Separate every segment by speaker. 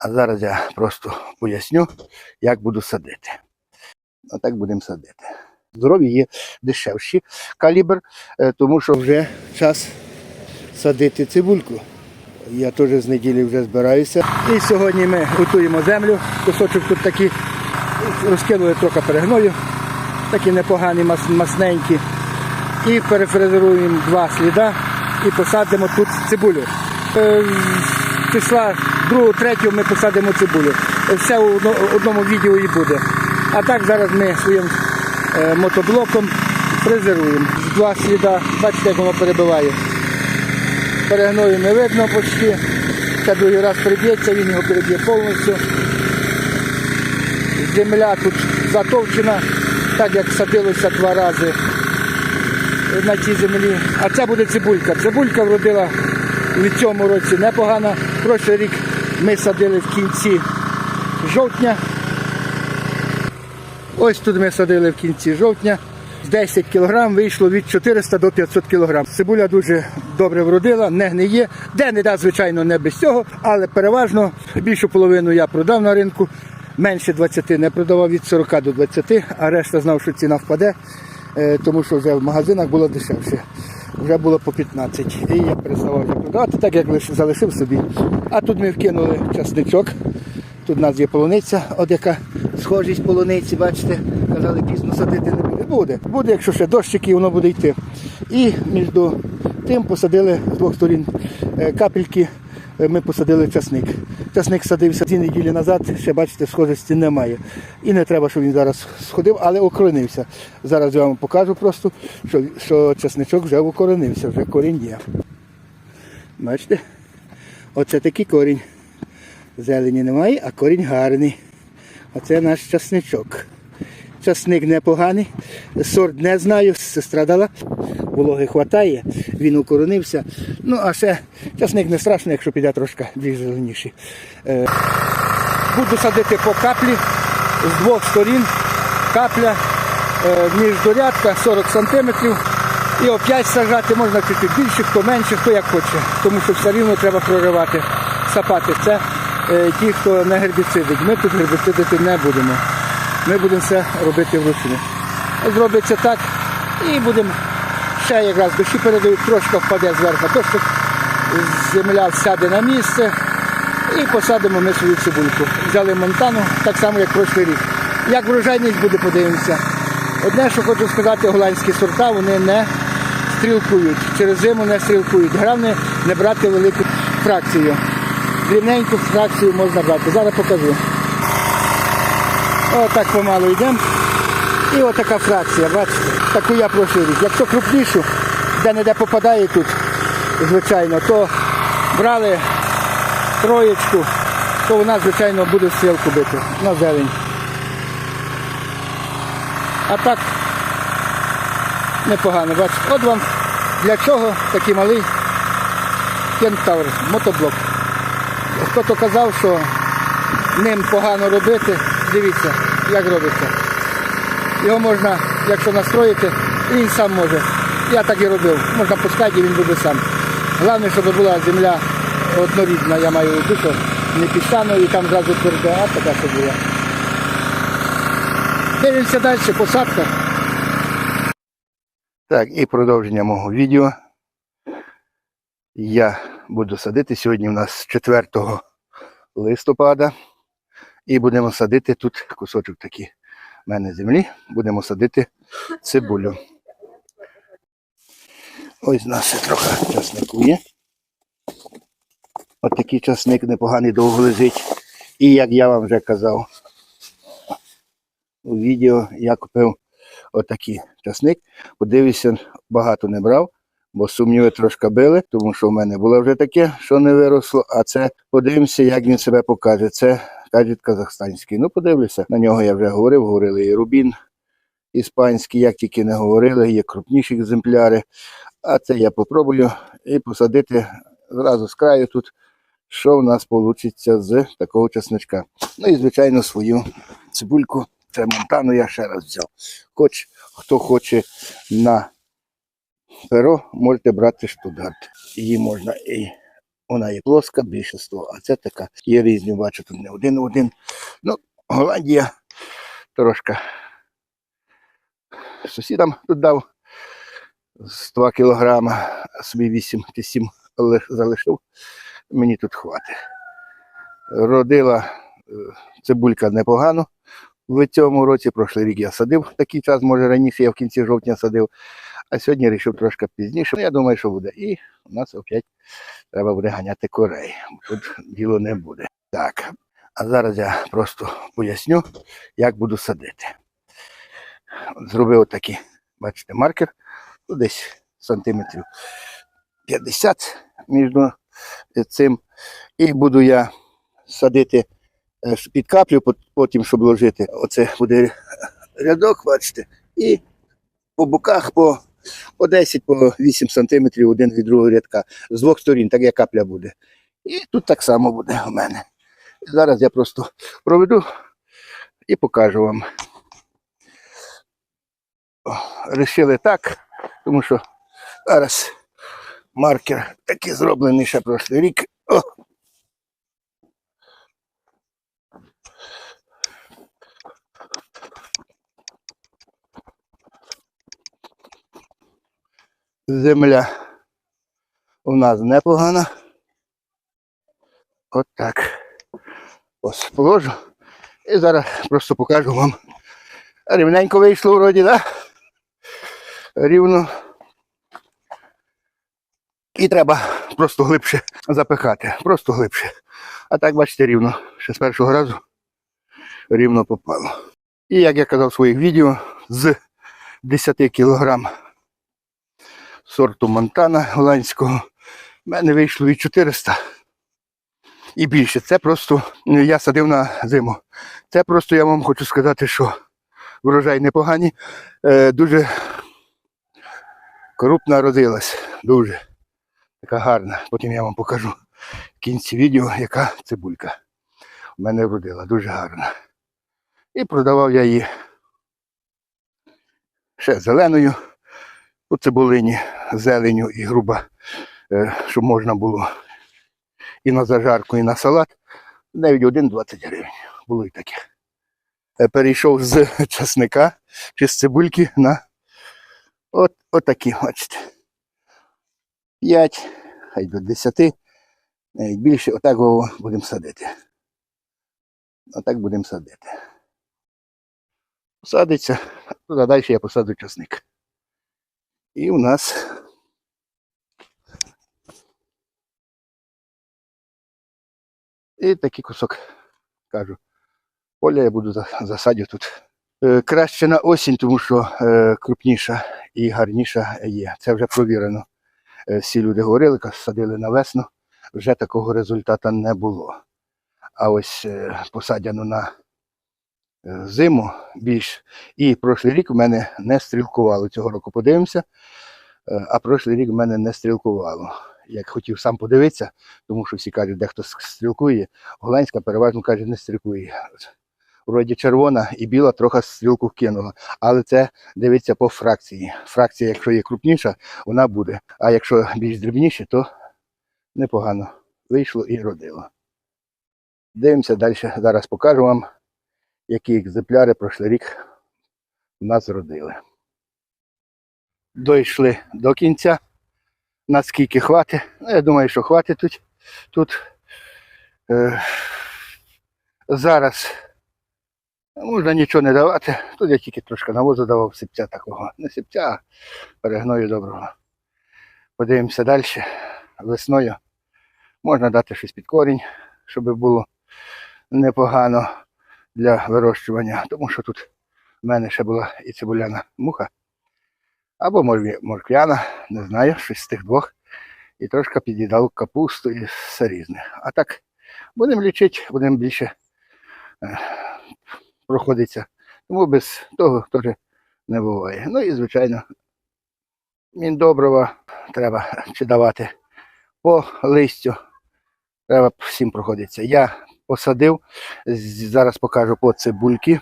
Speaker 1: А зараз я просто поясню, як буду садити. Отак будемо садити. Здорові є дешевші калібр, е, тому що вже час садити цибульку. Я теж з неділі вже збираюся. І сьогодні ми готуємо землю. Кусочок тут такий розкинули трохи перегною, такі непогані, мас- масненькі. І перефрезеруємо два сліда і посадимо тут цибулю. Е, Числа 2-3 ми посадимо цибулю. Все в одному відео і буде. А так зараз ми своїм е, мотоблоком фрезеруємо. Два сліда, бачите, як воно перебиває. Перегною не видно почти. Це другий раз приб'ється, він його переб'є повністю. Земля тут затовчена, так як садилося два рази на цій землі. А це буде цибулька. Цибулька вродила в цьому році непогано. Прошлий рік ми садили в кінці жовтня. Ось тут ми садили в кінці жовтня. 10 кг вийшло від 400 до 500 кг. Цибуля дуже добре вродила, не гниє. Де не да, звичайно, не без цього, але переважно більшу половину я продав на ринку. Менше 20 не продавав від 40 до 20, а решта знав, що ціна впаде, е, тому що вже в магазинах було дешевше. Вже було по 15. І я переставав вже так як залишив собі. А тут ми вкинули часничок. Тут у нас є полуниця, от яка схожість полуниці, бачите, казали, пізно садити не буде. Буде. Буде, якщо ще дощик, воно буде йти. І між тим посадили з двох сторін е, капельки, ми посадили часник. Часник садився дві неділі назад, ще бачите, схожості немає. І не треба, щоб він зараз сходив, але окоренився. Зараз я вам покажу просто, що, що часничок вже окоренився, вже корінь є. Бачите? Оце такий корінь. Зелені немає, а корінь гарний. Оце наш часничок. Часник непоганий, сорт не знаю, сестра дала. Вологи хватає, він укоронився. Ну, а ще часник не страшно, якщо піде трошки більш зеленіший. Е, буду садити по каплі з двох сторін. Капля е, міждорядка 40 сантиметрів. І опять сажати можна чуть більше, хто менше, хто як хоче. Тому що все рівно треба проривати, сапати. Це е, ті, хто не гербіцидить. Ми тут гербіцидити не будемо. Ми будемо все робити вручну. Зробиться так і будемо ще якраз дощі передають, трошки впаде зверху, то що земля сяде на місце і посадимо ми свою цибульку. Взяли монтану, так само, як прошлий рік. Як врожайність буде, подивимося. Одне, що хочу сказати, голландські сорта, вони не стрілкують. Через зиму не стрілкують. Головне не брати велику фракцію. Дрібненьку фракцію можна брати. Зараз покажу. Отак помалу йдемо. І отака фракція, бачите, таку я прошу. Якщо крупнішу, де-не-де попадає тут, звичайно, то брали троєчку, то вона, звичайно, буде стрілку бити на зелень. А так непогано, бачите. От вам для чого такий малий кентавр, мотоблок. Хто то казав, що ним погано робити, дивіться, як робиться. Його можна, якщо настроїти, він сам може. Я так і робив. Можна пускати, і він буде сам. Головне, щоб була земля однорідна, я маю в що не піщано і там зразу тверде, а така щоб була. Дивимося далі, посадка. Так, і продовження мого відео. Я буду садити. Сьогодні у нас 4 листопада. І будемо садити тут кусочок такий в мене землі. Будемо садити цибулю. Ось нас ще трохи часнику є. От такий часник непоганий довго лежить. І як я вам вже казав у відео, я купив отакий часник. Подивився, багато не брав, бо сумніви трошки били, тому що в мене було вже таке, що не виросло. А це подивимося, як він себе покаже. Це кажуть казахстанський. Ну, подивлюся. На нього я вже говорив, говорили і рубін іспанський, як тільки не говорили, є крупніші екземпляри. А це я попробую і посадити зразу з краю тут, що в нас вийде з такого часничка. Ну і, звичайно, свою цибульку. Це монтану я ще раз взяв. Хоч хто хоче на перо, можете брати штутгарт. Її можна і вона є плоска, більшість, а це така. Є різні, бачу, тут не один в один. Ну, Голландія трошки сусідам тут дав з 2 кілограма, а собі 8 чи 7 залишив. Мені тут хватить. Родила е, цибулька непогано. В цьому році, прошлий рік я садив такий час, може раніше я в кінці жовтня садив, а сьогодні вирішив трошки пізніше. Ну, я думаю, що буде. І у нас опять треба буде ганяти корей. Тут діло не буде. Так, а зараз я просто поясню, як буду садити. Зробив такий, бачите, маркер, ну, десь сантиметрів 50 між цим. І буду я садити е, під каплю, потім, щоб ложити. Оце буде рядок, бачите, і по боках по, по 10, по 8 сантиметрів один від другого рядка. З двох сторін, так як капля буде. І тут так само буде у мене. Зараз я просто проведу і покажу вам. Рішили так, тому що зараз маркер такий зроблений ще прошлий рік. О, Земля у нас непогана. От так. Ось положу. І зараз просто покажу вам. Рівненько вийшло вроді? Да? Рівно. І треба просто глибше запихати. Просто глибше. А так, бачите, рівно. Ще з першого разу рівно попало. І як я казав в своїх відео, з 10 кілограм сорту Монтана голландського. в мене вийшло і 400 і більше. Це просто ну, я садив на зиму. Це просто я вам хочу сказати, що врожай непогані. Е, дуже крупна родилась. Дуже така гарна. Потім я вам покажу в кінці відео, яка цибулька в мене вродила. Дуже гарна. І продавав я її ще зеленою у цибулині, зеленю і груба, е, щоб можна було і на зажарку, і на салат. Навіть 1,20 гривень. Було і таке. Е, Перейшов з часника чи з цибульки на от, от такі, бачите. 5, хай до 10, навіть більше, отак його будемо садити. Отак будемо садити. Садиться, туди далі я посаду часник. І у нас і такий кусок, кажу, поля я буду засадю тут. Е, Краще на осінь, тому що е, крупніша і гарніша є. Це вже провірено. Е, Всі люди говорили, садили на весну, вже такого результату не було. А ось посадяно на зиму більш. І прошлий рік в мене не стрілкувало. Цього року подивимося. Е, А прошлий рік в мене не стрілкувало. Як хотів сам подивитися, тому що всі кажуть, дехто стрілкує, голландська переважно каже, не стрілкує. Вроді червона і біла трохи стрілку кинула. Але це дивиться по фракції. Фракція, якщо є крупніша, вона буде. А якщо більш дрібніше, то непогано вийшло і родило. Дивимося далі. Зараз покажу вам, які екземпляри прошлий рік у нас родили. Дійшли до кінця. Наскільки хватить. Ну, я думаю, що хватить тут. тут. Е, зараз можна нічого не давати. Тут я тільки трошки навозу давав сипця такого. Не сипця, а перегною доброго. Подивимося далі. Весною можна дати щось під корінь, щоб було непогано для вирощування. Тому що тут в мене ще була і цибуляна муха. Або морквяна, не знаю, щось з тих двох. І трошки під'їдав капусту і все різне. А так, будемо лічити, будемо більше е, проходитися. Тому без того теж не буває. Ну і, звичайно, міндобрива треба чи давати по листю. Треба всім проходитися. Я посадив, зараз покажу по цибульки.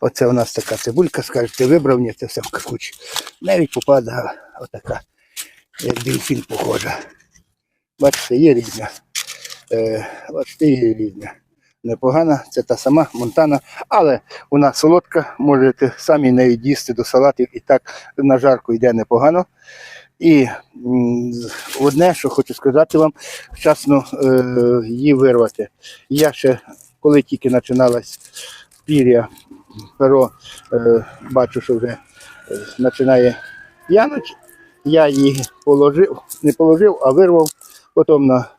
Speaker 1: Оце у нас така цибулька, скажете, вибрав, ні, це все в кучі. Навіть попадає отака, як дельфін похожа. Бачите, є різня. Е, бачите, є різня. Непогана, це та сама Монтана, але вона солодка, можете самі неї дісти до салатів і так на жарку йде непогано. І одне, що хочу сказати вам, вчасно е, її вирвати. Я ще, коли тільки починалась пір'я, перо, е, бачу, що вже починає януть. Я її положив, не положив, а вирвав. Потім на,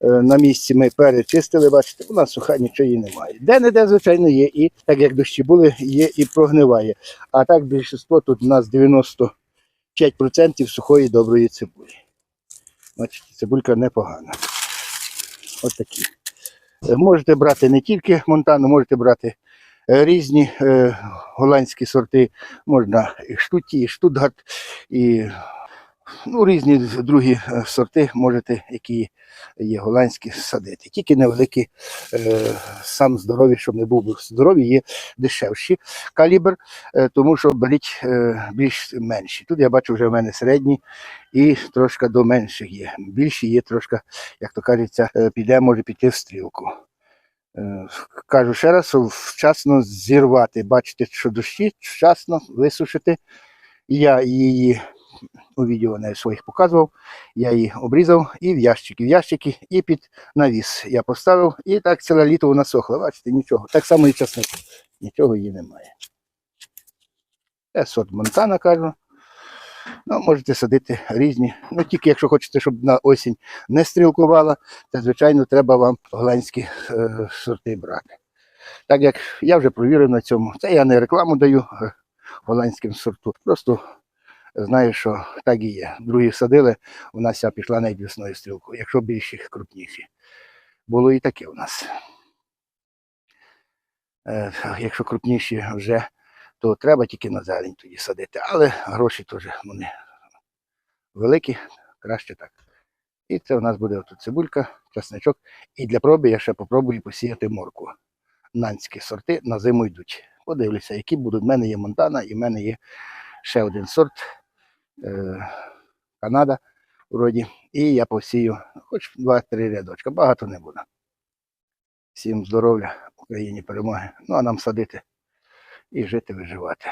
Speaker 1: е, на місці ми перечистили, бачите, у нас суха нічого немає. Де-не-де, звичайно, є, і так як дощі були, є і прогниває. А так більшість тут у нас 95% сухої доброї цибулі. Бачите, цибулька непогана. От такі. Е, Можете брати не тільки Монтану, можете брати е, різні е, голландські сорти. Можна і штуті, і штутгарт, і ну, різні другі е, сорти можете, які є голландські, садити. Тільки невеликі, е, сам здоровий, щоб не був здоровий, є дешевші калібр, е, тому що беріть більш менші. Тут я бачу вже в мене середні і трошки до менших є. Більші є трошки, як то кажеться, піде, може піти в стрілку. Кажу ще раз, вчасно зірвати. Бачите, що дощі, вчасно висушити. Я її у відео не своїх показував. Я її обрізав і в ящики, в ящики, і під навіс я поставив. І так ціле літо вона сохла. Бачите, нічого. Так само і часнику. Нічого її немає. Це сорт Монтана, кажу. Ну, можете садити різні. Ну, тільки якщо хочете, щоб на осінь не стрілкувала, то, звичайно, треба вам голландські е, сорти брати. Так як я вже провірив на цьому, це я не рекламу даю е, голландським сорту. Просто знаю, що так і є. Другі садили, у нас ця пішла навіть весною стрілкою, якщо більші, крупніші. Було і таке у нас. Е, якщо крупніші вже, то треба тільки на зелень тоді садити. Але гроші теж вони великі, краще так. І це у нас буде тут цибулька, часничок. І для проби я ще попробую посіяти моркву. Нанські сорти на зиму йдуть. Подивлюся, які будуть. У мене є Монтана і в мене є ще один сорт е, Канада вроді. І я посію хоч 2-3 рядочка. Багато не буде. Всім здоров'я, Україні перемоги. Ну а нам садити і жити, виживати.